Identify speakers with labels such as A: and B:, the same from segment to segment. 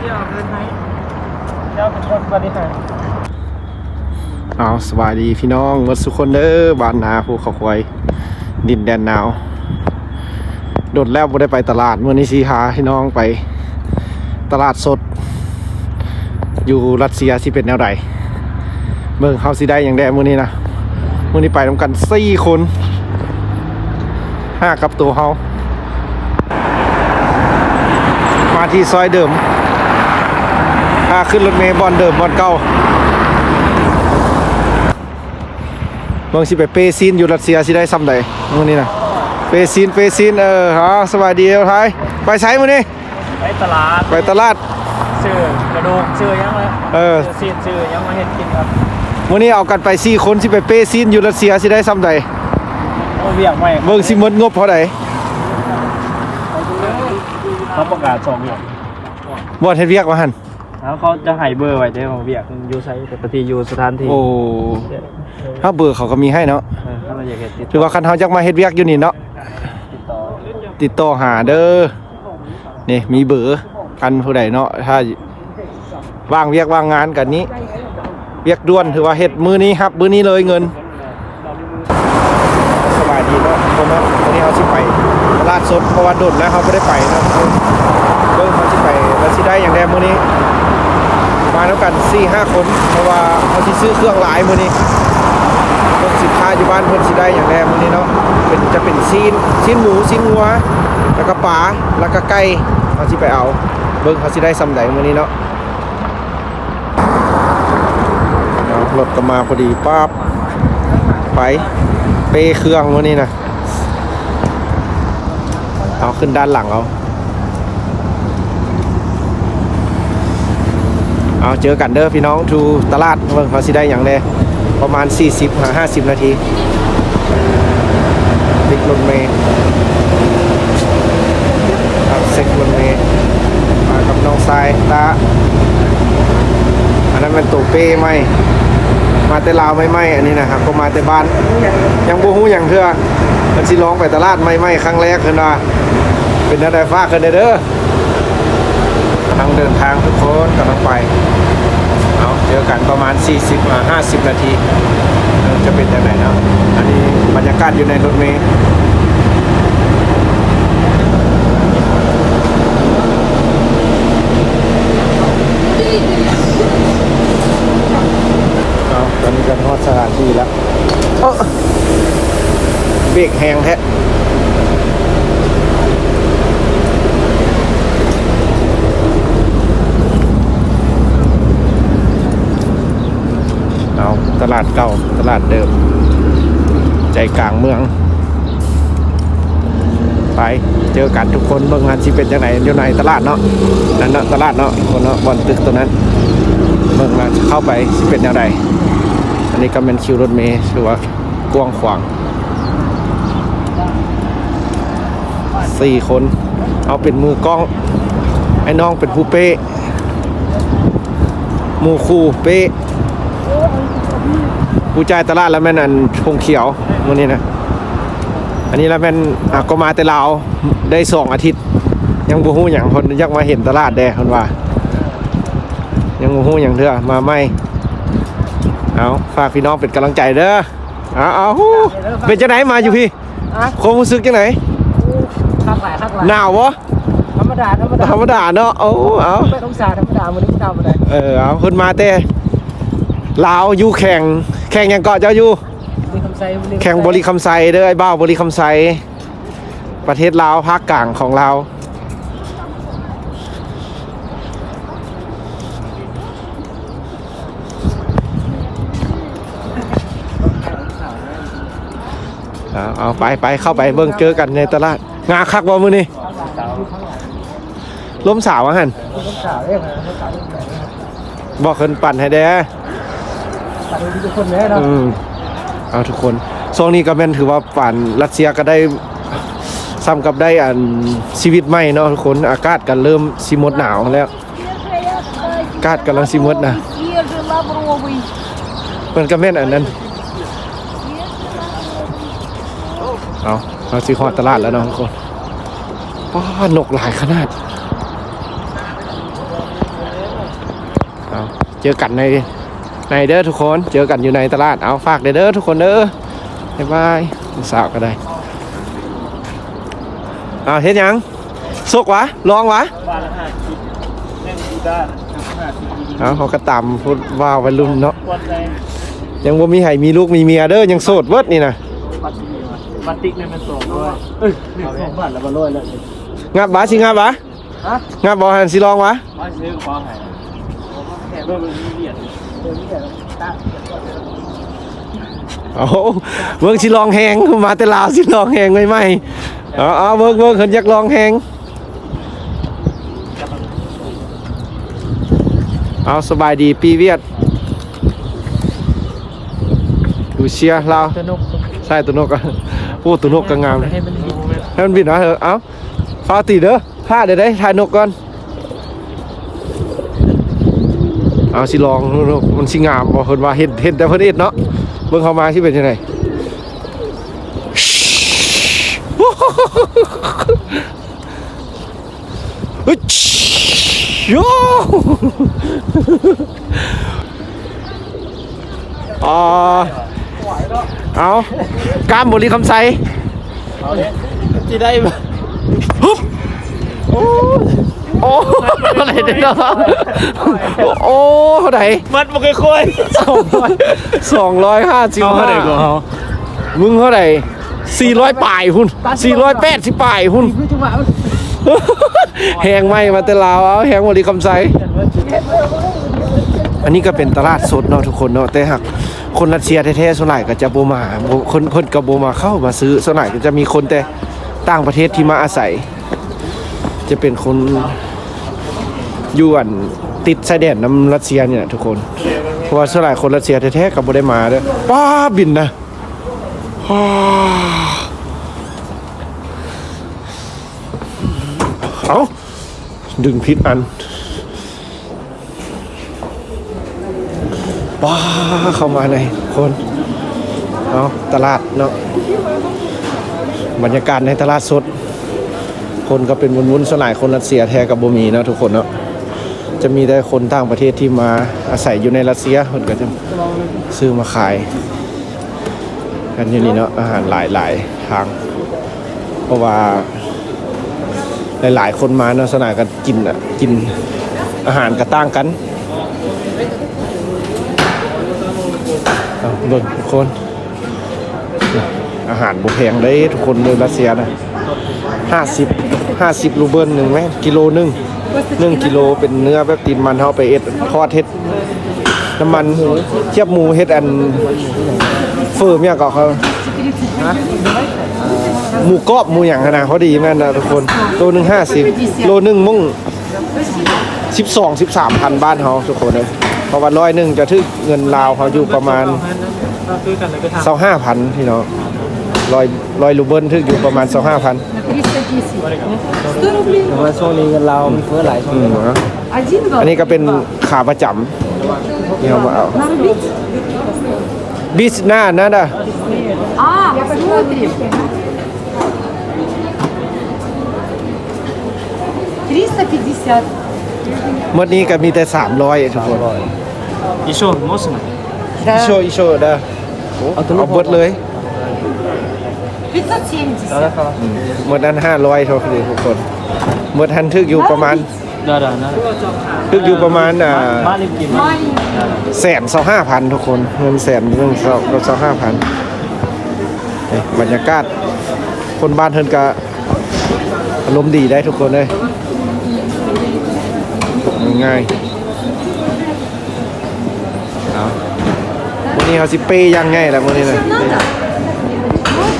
A: เที่ยวเดินไทยเจ้าเป็นคนปฏิหาร
B: เอาสวัสดีพี่น้องหมดสุกคนเด้อบ้านนาภูเขาควายดินแดนหนาวโดดแล้วบ่ได้ไปตลาดมื้อนี้สิหาพี่น้องไปตลาดสด อยู่รัสเซียสิเป็นแนวใดเบิ่งเฮาสิได้อย่างแดมื้อนี้นะมื้อนี้ไปนํกัน4คนห้ากับตัวเฮามาที่ซอยเดิมอ่า ขึ้นรถเมล์บอนเดิมบอนเก่าบางสิไปเปซินอยู่รัสเซียสิได้ซ้ำใดมื้อนี้นะเปซินเปซินเออฮะสวัสดีเอาไทยไปใช้มื้อนี้
A: ไปตลาด
B: ไปตลาด
A: ซื้อกระดูกซื้อยังเลย
B: เออ
A: ซีนซื้อยังมาเห็นกินครับ
B: มื้อนี้เอากันไป4คนสิไปเปซินอยู่รัสเซียสิได้ซ้ำใด
A: โอ้เวียงใหม่
B: เบิ่งสิหมดงบเท่าใด
A: เขาประกาศสองเวียง
B: บ่เฮ็ดเวียกว่าหั่น
A: แล้วเขาจะให้เบอร์ไว้เด้ของเวียงอยู่ใช้ปกติอยู่สถานที่
B: โอ้ถ้าเบอร์เขาก็มีให้เนาะ
A: เออถ้าเราอยากเห็นติด
B: ถือว่าคันเฮาจักมาเฮ็ดเวียกอยู่นี่เนาะ
A: ติดต่อ
B: ติดต่อหาเด้อนี่มีเบอร์คันผู้ใดเนาะถ้าว่างเวียกว่างงานกันนี้ เวียกด่วนถือว่าเฮ็ดมื้อนี้ครับมื้อนี้เลยเงินสบายดีเนาะทุกคนเนาะวันนี้เขาสิไปตลาดสดเพราะว่าโดดแล้วเขาไม่ได้ไปเนาะเบิ่งเขาสิไปแล้วสิได้อย่างแรกมื้อนี้ มาแล้วกัน4 5คน เพราะว่าเขาสิซื้อเครื่องหลายมือนี้เพิ่นสิพาอยู่บ้านเพิ่นสิได้อย่างแรกมือนี้เนาะเป็นจะเป็นซีนซีนหมูซีนงัว แล้วก็ปลาแล้วก็ไก่เขาสิไปเอา เบิ่งเขาสิได้ซำใดมื้อนี้เนาะรถก็มาพอดีป๊าบไปเปเครื่องวันนี้นะเอาขึ้นด้านหลังเอา เอาเจอกันเด้อพี่น้องทูตลาดเบิ่งเขาสิได้อย่างเด้ประมาณ 40หา50 นาทีติดรถเมล์ครับเซ็กรถเมล์มากับน้องทรายตาอันนั้นเป็นตัวเป้ไหมมาแต่ลาวไม่ไหมอันนี้นะครับก็มาแต่บ้าน ยังบูฮู้อย่างเถื่อมันสิร้องไปตลาดไม่ไหมครั้งแรกขึ้นว่าเป็นอะไรฟ้าขึ้นเด้อ ทางเดินทางทุกคนกำลังไปเอาเจอกันประมาณ 40มา50 นาทีจะเป็นยังไงเนาะอันนี้บรรยากาศอยู่ในรถเมล์เอาตอนนี้กันฮอดสถานที่แล้วเอ้อเบรกแหงแท้ ตลาดเก่าตลาดเดิม ใจกลางเมือง ไปเจอกันทุกคนเบิ่งงานสิเป็นยังไงอยู่ในตลาดเนาะนั่นเนาะตลาดเนาะคนเนาะบอนตึกตัวนั้นเบิ่งงานเข้าไปสิเป็นแนวใดอันนี้ก็เป็นคิวรถเมล์ถือว่ากว้างขวางสี่คน เอาเป็นมือกล้อง ไอ้น้องเป็นผู้เป้มูคู่เป้ ผู้จ่ายตลาดแล้วแม่นอันพงเขียววันนี้นะอันนี้แล้วแม่นอะก็มาแต่ลาวได้สองอาทิตย์ ยังบูฮู้อย่างคนยักมาเห็นตลาดแดคนว่า ยังบูฮู้อย่างเถอะมาไม่เอาฝากพี่น้องเป็นกำลังใจเด้อเอาเอาฮู้เป็นจังไหนมาอยู่พี่
A: อะ
B: ความรู้สึกจังไหน
A: ข้างหลายข้างหลาย
B: หนาววะ
A: ธรรมดาธรรมดา
B: ธรรมดาเนาะเอาเอา
A: ไม่ต้องสาธรรมดามันนี้ธรรมดา
B: เออเอาคนมาแต่ลาวอยู่แข่ง แข่งหยังเกาะเจ้าอยู่
A: มีคำใส่
B: แข่งบริคำไซเด้อไอ้บ้าวบริคำไซประเทศลาวภาคกลางของเราวเอาเอาไปไปเข้าไปเบิ่งเจอกันในตลาด งาคักบ่มื้อนี้ล้มสาวอะหัน
A: มีคำสาวเรียกอะไรคำสาวเรียกอะไร
B: บอกเพิ่นปั่นให้แด้
A: ตัดดู ทุกคนแน่นะ
B: อืมเอาทุกคนช่วงนี้ก็เป็นถือว่าฝันรัสเซียก็ได้ซ้ำกับได้อันชีวิตใหม่เนาะทุกคนอากาศกันเริ่มซีมดหนาวแล้ว กาดกำลังซีมดนะมันก็แม่นอันนั้นเอาเราซีคอขอตลาดแล้วน้องคนป้านกหลายขนาด เอาเจอกันใน ในเด้อทุกคนเจอกันอยู่ในตลาดเอาฝากเด้อเด้อทุกคนเด้อบ๊ายบายสาวก็ได้เอาเฮ็ดหยังสกวะลองวะ
A: บ้านละห้าสิบเล่นกีตาร์ห้าสิบดี
B: เอาเขาก็ตามพูดว่าวัยรุ่นเนาะ
A: ๆวันใด
B: ยังบ่มีให้มีลูกมีเมียเด้อยังโสดเวิดนี่นะ
A: ปัตติวะปัตติกเนี่ยมันสองร้อยเอ้ยหนึ่งสองบาทแล้วมาร้อยแล้วเนี่ย
B: งับบ่สิงับบ่
A: ฮะ
B: งับบ่หันสิลองวะ
A: มาซื้อกระเป๋าให้แค่เบอร์มันมีเหรียญ เบอร์มีเหรียญตั้ง
B: เอาเบิ่งสิลองแฮงมาแต่ลาวสิลองแฮงใหม่ๆเอาเอาเบิ่งเบิ่งเพิ่นอยากลองแฮงเอาสบายดีปีเวียดดูเชียร์ลาวใช่ตัวนกอู้ตัวนกก็งาม
A: ให้มันดี
B: ให้มันบินนะเถอเอาฟาตีเด้อพลาดเดี๋ยวได้ถ่ายนกก่อน เอาสิลองนกมันสิงามบ่เพิ่นว่าเห็นเห็นแต่เพิ่นเอ็ดเนาะเบิ่งเข้ามาสิเป็นจังไดอึดโยอ่าเอากล้ามบุรีคำไซ
A: เอาเลยที่ได้มา
B: ฮึบโอ้ โอ้เท่าไหร่เด้อเนาะโอ้เท่าไหร่
A: มันมันค่อย
B: สองร้อยสองร้อยห้าสิบ
A: เอา
B: ห้า
A: เท่าไหร่ก็เอา
B: มึงเท่าไหร่สี่ร้อยป่ายหุ่นสี่ร้อยแปดสิบป่ายหุ่น
A: คือจังหวะ
B: แหงไหมมาแต่ลาวเอาแหงบุรีคำไซอันนี้ก็เป็นตลาดสดเนาะทุกคนเนาะแต่หากคนรัสเซียแท้ๆส่วนใหญ่ก็จะโบมาบ่คนคนกับโบมาเข้ามาซื้อส่วนใหญ่ก็จะมีคนแต่ต่างประเทศที่มาอาศัย จะเป็นคน อยวนติดชายแดนน้ำรัสเซียเนี่ยทุกคน เพราะว่าส่วนใหญ่คนรัสเซียแท้ๆกับโบได้มาเด้อป้าบินนะเอาดึงพิษอันว้าเข้ามาในคนเอาตลาดเนาะบรรยากาศในตลาดสด คนก็เป็นวุ่นๆสลายคนรัสเซียแท้กับโบมีเนาะทุกคนเนาะ จะมีแต่คนต่างประเทศที่มาอาศัยอยู่ในรัสเซียคนก็จะซื้อมาขาย กันอยู่นี่เนาะอาหารหลายหลายทาง เพราะว่า หลาย ๆ คนมาเนาะสนากันกินอะกินอาหารก็ต่างกันเอาเบิ่งทุกคน อาหารบุแพงได้ทุกคนเลยรัสเซียนะห้าสิบห้าสิบรูเบิลหนึ่งไหมกิโลหนึ่ง หนึ่งกิโลเป็นเนื้อแบบตีนมันเขาไปเอ็ดทอดเฮ็ดน้ำมันเทียบหมูเฮ็ดอันเฟิร์มเนี่ยก็เขาหมูกรอบหมูอย่างขนาดเขาดีแม่นะทุกคนโลหนึ่งห้าสิบโลหนึ่งมุ่งสิบสองสิบสามพันบ้านเขาทุกคนเลยเพราะว่าร้อยหนึ่งจะถึงเงินลาวเขาอยู่ประมาณ
A: ซื้อกันเลยก็ทำ
B: เสาห้าพันพี่น้องลอยลอยลูเบิลทึกอยู่ประมาณเสาห้าพัน
A: แต่ว่าช่วงนี้เงินเรามันเฟ้อหลายช่วง
B: อืมนะ
C: Один
B: อัน
C: год.
B: นี้ก็เป็นขาประจำที่เขามาเอา
C: Нарубить?
B: บิสหน้านะด่ะ
C: А, смотрим. 350.
B: เมื่อนี้ก็มีแต่สามร้อยทุกคน
A: อีโชว์มอสนะ
B: อีโชว์อีโชว์เด้อเอาเอาเบิดเลย
C: พิ
A: ซซ่าเชียงจิ
B: เซ เมื่อนั้นห้าร้อยทีทุกคนเมื่อทันทึกอยู่ประมาณ
A: ได้ได้ได้
B: ทึกอยู่ประมาณอ่า
A: บ้มกิ
B: แสนสองห้าพันทุกคนเงินแสนเงินสองสองห้าพันนี่บรรยากาศคนบ้านเทินกะอารมณ์ดีได้ทุกคนเลยง่ายๆเอาวันนี้เขาสิเป้ยังไงล่ะวันนี้เนะ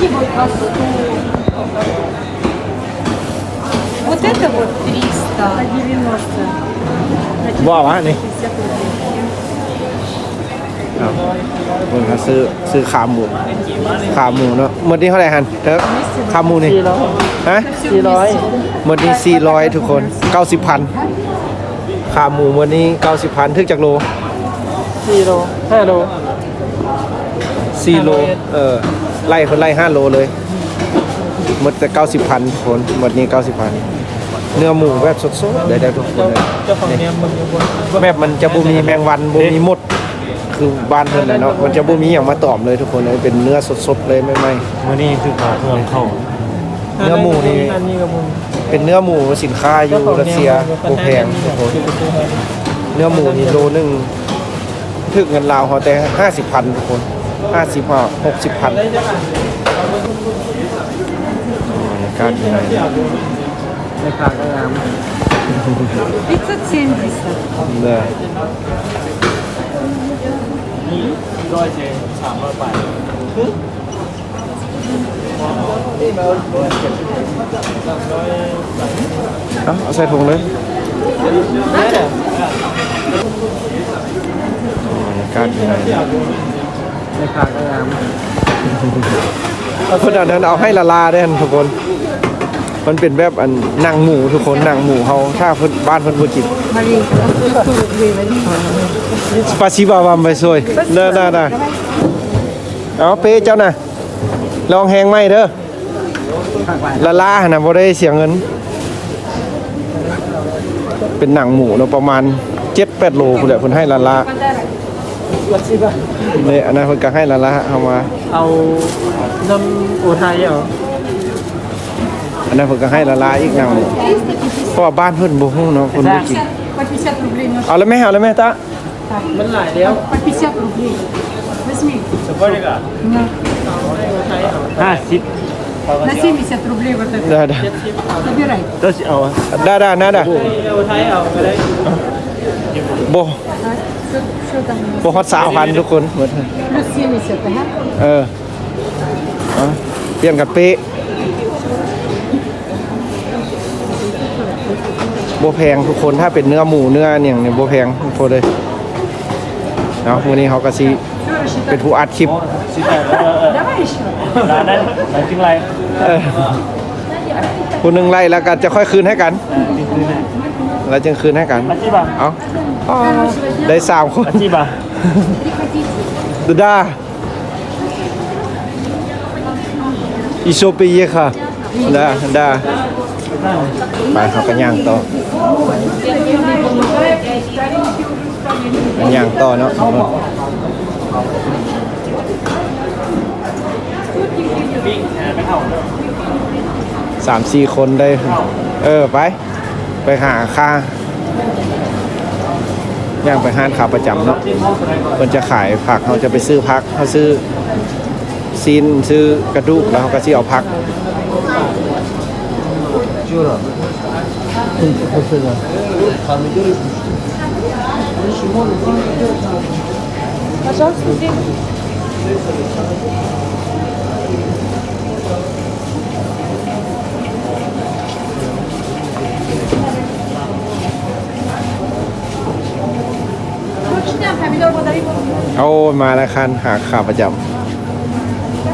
C: вот по 100. Вот это вот 390.
B: ว่าวะนี่เอาคนเขาซื้อซื้อขาหมูขาหมูเนาะหมดนี้เท่าไหร่ฮันเถอะขาหมูนี่
A: สี่ร้อย
B: ฮะ
A: สี่ร้อย
B: หมดนี้สี่ร้อยทุกคนเก้าสิบพันขาหมูหมดนี้เก้าสิบพันทึกจากโล
A: สี่โลห้าโล
B: สี่โล
A: ห้าโลเอ็ด
B: เออ ไล่คนไล่ห้าโลเลยหมดแต่เก้าสิบพันคนหมดนี้เก้าสิบพันเนื้อหมูแบบสดๆได้ได้ทุกคน
A: เจ้า
B: เลย
A: เจ้าของเนี่ยมึงอยู่บน
B: แบบมันจะบ่มีแมงวันบ่มีมดคือบ้านเพิ่นน่ะเนาะมันจะบ่มีหยังมาตอมเลยทุกคนเลยเป็นเนื้อสดๆเลยไม่ไหม
C: มื้อนี้คือขอเพิ่มเข้า
B: เนื้อหมูนี่
A: อันนี้กับมึง
B: เป็นเนื้อหมูสินค้าอยู่รัสเซียโบแพงทุกคนเนื้อหมูนี่โลหนึงถึกเงินลาวเขาแต่ห้าสิบพันทุกคน ห้าสิบห้าหกสิบพันการยังไง
A: ในคาก็งาม
C: 570.
B: เนื้อ
A: นี่ร้อยเจสามร้อยบาท
B: เอาเอาใส่ถุงเลย
A: ได้เด้อ
B: การยังไง
A: ในคางก็งา
B: นาดนั้นเอาให้ละลาได้ทุกคน มันเป็นแบบอันนางหมูทุกคนนางหมูเขาถ้าเพิ่บ้านเพิ่นบ่กิน
C: มา
B: ปาซิบาวามไปซวยเด้อได้ได้เอาเป้เจ้าน่ะลองแหงไหมเด้อละลาหนะบ่ได้เสียเงิน เป็นหนังหมูเนาะประมาณเจ็ดแปดโลคุณแหยวคุณให้ละลา
A: วัดสิบะ
B: เลยอันนั้นเพิ่นก็ให้ละลาเอามา
A: เอาน้ำอุทัยเหรอ
B: อันนั้นเพิ่นก็ให้ละลาอีกหนังหมูเพราะว่าบ้านเพิ่นบ่ฮู้เนาะเพิ่นบ่กิน
C: По 50 рублей. на-
B: เอาแล้วแม่เอาแล้วแม่ตา
A: มันหลายแล้ว
C: По 50 рублей. Возьми.
A: สมมติว่า
C: На,
A: อุทัยเอา
C: на 70 рублей вот это.
B: ได้ได้
C: Забирай.
A: ก็สิเอา
B: ได้ได้นะได้
A: อุทัยเอาไปเลย
B: บ่
C: А, พว
B: กฮอตสาวพันทุกคนหมดเออเปลี่ยนกับเป๊ะโบแพงทุกคนถ้าเป็นเนื้อหมูเนื้อเนี่ยเนี่ยโบแพงทุกคนเลยเนาะวันนี้เขากระ
C: ซี
B: เป็นผู้อัดคลิป
A: ได้ไหมถึงไร
B: ผู้หนึ่งไรแล้วกันจะค่อยคืนให้กัน แล้วจึงคืนให้กัน เอา ได้สามคน
A: อาชีพอะ
B: ดูด้าอีโชปีเยค่ะด้าด้าไปเขากันย่างต่อกันย่างต่อเนาะ
A: วิ่งไม่เข้า
B: สามสี่คนได้ เออ ไป ไปหาค่า ย่างไปห้านขาประจำเนาะคนจะขายผักเขาจะไปซื้อพักเขาซื้อซีนซื้อกระดูกแล้วเขาก็ซื้อเอาพัก
C: Пожалуйста,
B: เอามาแล้วคันหาขาประจ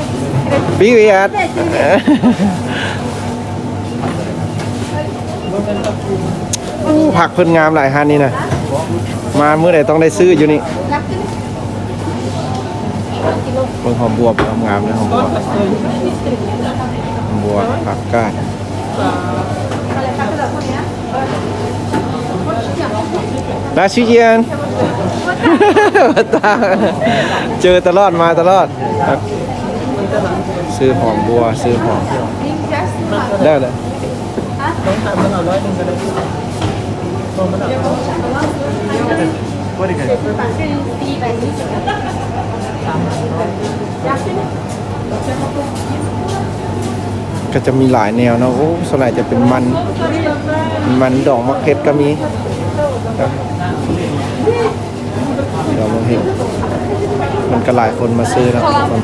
B: ำพี่วิอัดผักเพิ่นงามหลายฮันนี่นะมาเมื่อไหร่ต้องได้ซื้ออยู่นี่เบิ่งหอมบวบงามเลยหอมบวบหอมบวบผักกาด ลาชิเจียนตาเจอตลอดมาตลอด ซื้อหอมบัว ซื้อหอม ได้เลย
A: ต้องทำมันเอาร้อยหนึ่งก็ได้ตัวมันเอาว่าดีกัน
B: ก็จะมีหลายแนวเนาะโอ้ส่วนใหญ่จะเป็นมัน มันดอกมะเขือก็มี ครับดอกมะเขือมันก็หลายคนมาซื้อนะทุกคน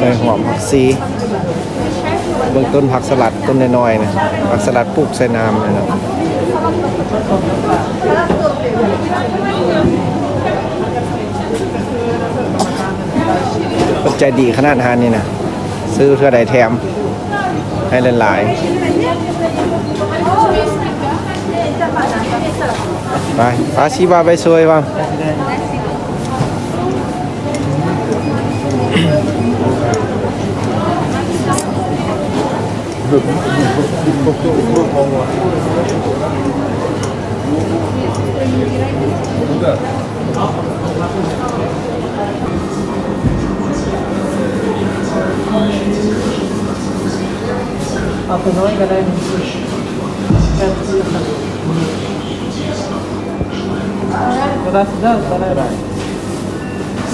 B: ได้หอมผักซีเบื้องต้นผักสลัดต้นน้อยๆนะผักสลัดปลูกใส่น้ำเลยนะ ปัจดีขนาดฮานนี่นะซื้อเท่าใดแถม ให้หลายๆไปปาชิบาไปซวยบ้าง
A: เอาตัวน้อยก็ได้หนึ่งแค่ซื้อครับก็ได้ได้ก็ได้ได้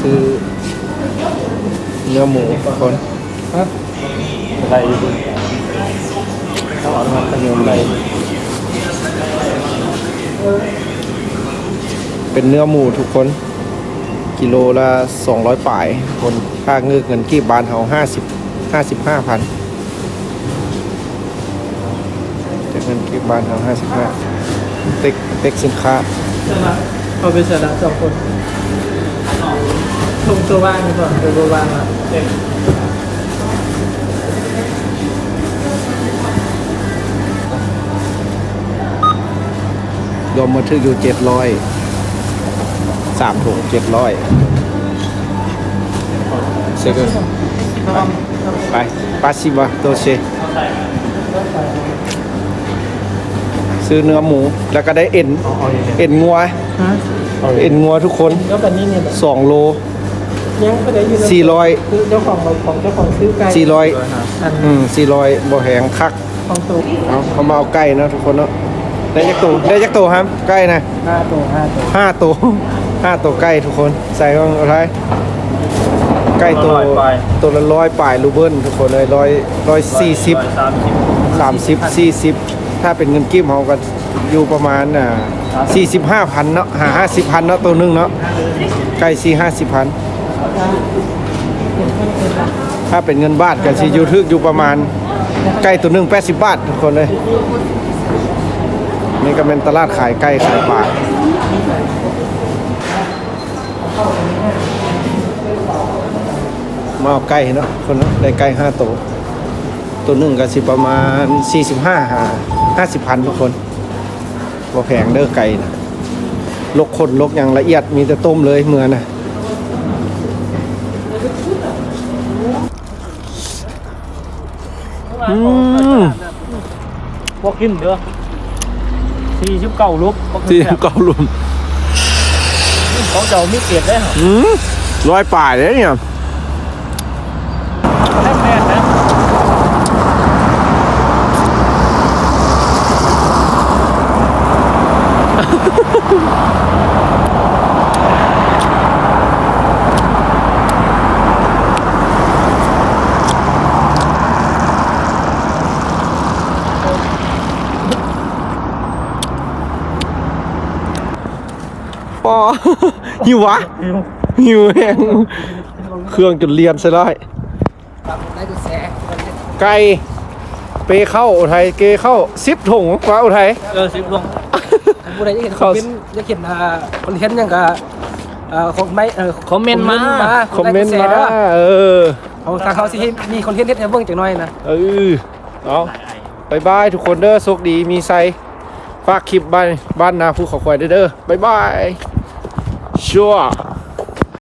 B: ซื้อเนื้อหมูทุกคน
A: ฮะ
B: ได้อยู่ต้องเอามาขยมได้เป็นเนื้อหมูทุกคน กิโลละ200ป่าย คนค่าเงือกเงินกีบบานเฮา50 55 พันจากเงินกีบบานเฮา55เต็กเต็กสินค้า
A: เอาไปเสร็จแล้วสองคนลงตัวว่างก่อนตัวว่างอะเด็ก
B: รวมมาถึงอยู่เจ็ดร้อยสามถุงเจ็ดร้อยเซกไปปาซิบะโตเช ซื้อเนื้อหมู แล้วก็ได้เอ็นเอ็นงัว
A: ฮะ
B: เอ็นงัวทุกคน
A: แล้วแบบนี้เนี่ย
B: สองโล
A: ยังไม่ได้ยิน
B: สี่ร้อย
A: คือเจ้าของของเจ้าของซื้อไก่
B: สี่ร้อย
A: อัน
B: อืมสี่ร้อยบ่แหงคัก
A: ของตัว
B: เอาเขามาเอาไก่นะทุกคนเนาะได้จักตัวได้จักตัวครับไก่นะ
A: ห้าตัวห้าตัว
B: ห้าตัวห้าตัวใกล้ทุกคนใส่ข้างเอาท้ายใกล้ตัวตัวละร้อยปลายรูเบิลทุกคนเลยร้อยร้อยสี่สิบสามสิบสี่สิบ ถ้าเป็นเงินกิ้มเขาก็อยู่ประมาณอ่าสี่สิบห้าพันเนาะหาห้าสิบพันเนาะตัวหนึงเนาะใกล้สี่ห้าสิบพันถ้าเป็นเงินบาทก็สิอยู่ทึกอยู่ประมาณใกล้ตัวหนึงแปดสิบบาททุกคนเลยนี่ก็เป็นตลาดขายไก่ขายปลามาเอาไก่เนาะคนเนาะได้ไก่ห้าตัว ตัวหนึ่งก็สิประมาณสี่สิบห้าหาห้าสิบพันทุกคนบ่แพงเด้อไก่นะลกคนลกอย่างละเอียดมีแต่ต้มเลยเหมือนนะอืม
A: พวกกินเด้อสี่สิบเก้าลุก
B: ที่เกาลุม
A: เขาเจ้ามีเกียรติได้เหรอ
B: อืมร้อยป่ายเลยเนี่ย ปอ หิววะ หิวแห้งเครื่องจนเรียนซะได้
C: ได้ก็แส
B: ไก่เปเข้าอุทัยเกเข้าสิบถุงกว่าอุทัย
A: เออสิบลง
C: ผู้ใดจะเห็นค
B: เขา
C: อมเมนต์จะเขียนอ่าคอนเทนต์ยังกะอ่าคอมไม่เออ
A: คอมเมนต์มา
B: คอมเมนต์
C: ได้
B: มา
C: ก็แชร์ด้อ
B: เออ
C: เอาทางเขาสิให้มีคอนเทนต์เฮ็ดให้เบิ่งจังหน่อยนะ
B: เออเอาบายบายทุกคนเด้อโชคดีมีไซ ฝากคลิปบ้านบ้านนาภูเขาควายเด้อเด้อบายบายชัว